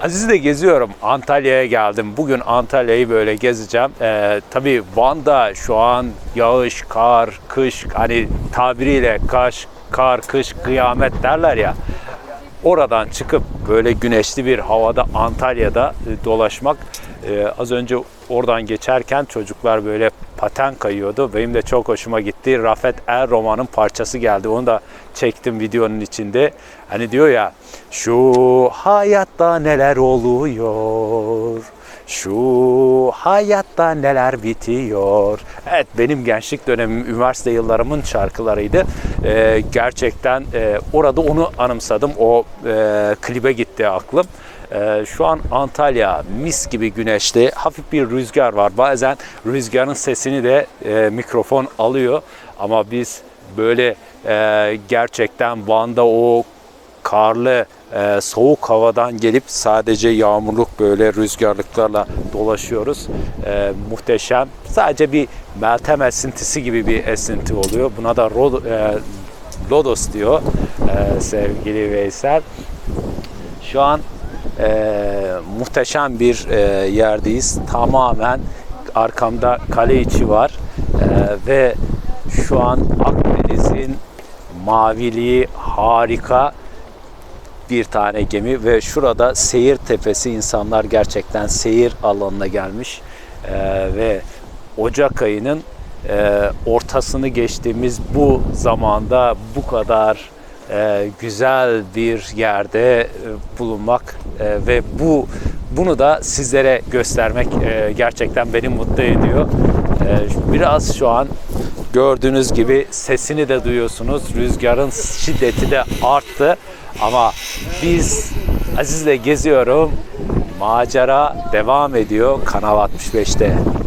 Aziz'le geziyorum. Antalya'ya geldim. Bugün Antalya'yı böyle gezeceğim. Ee, tabii Van'da şu an yağış, kar, kış hani tabiriyle kaş, kar, kış, kıyamet derler ya. Oradan çıkıp böyle güneşli bir havada Antalya'da e, dolaşmak e, az önce oradan geçerken çocuklar böyle paten kayıyordu. Benim de çok hoşuma gitti. Rafet Er romanın parçası geldi. Onu da çektim videonun içinde. Hani diyor ya şu hayatta neler oluyor? Şu hayatta neler bitiyor. Evet benim gençlik dönemim, üniversite yıllarımın şarkılarıydı. Ee, gerçekten e, orada onu anımsadım. O e, klibe gitti aklım. Ee, şu an Antalya mis gibi güneşli. Hafif bir rüzgar var. Bazen rüzgarın sesini de e, mikrofon alıyor. Ama biz böyle e, gerçekten Van'da o karlı, e, soğuk havadan gelip sadece yağmurluk böyle rüzgarlıklarla dolaşıyoruz. E, muhteşem. Sadece bir Meltem esintisi gibi bir esinti oluyor. Buna da Rod, e, Lodos diyor e, sevgili Veysel. Şu an e, muhteşem bir e, yerdeyiz. Tamamen arkamda kale içi var E, ve şu an Akdeniz'in maviliği harika bir tane gemi ve şurada seyir tepesi insanlar gerçekten seyir alanına gelmiş E, ve Ocak ayının e, ortasını geçtiğimiz bu zamanda bu kadar e, güzel bir yerde e, bulunmak e, ve bu bunu da sizlere göstermek e, gerçekten beni mutlu ediyor. E, biraz şu an gördüğünüz gibi sesini de duyuyorsunuz. Rüzgarın şiddeti de arttı ama biz Aziz'le geziyorum. Macera devam ediyor Kanal 65'te.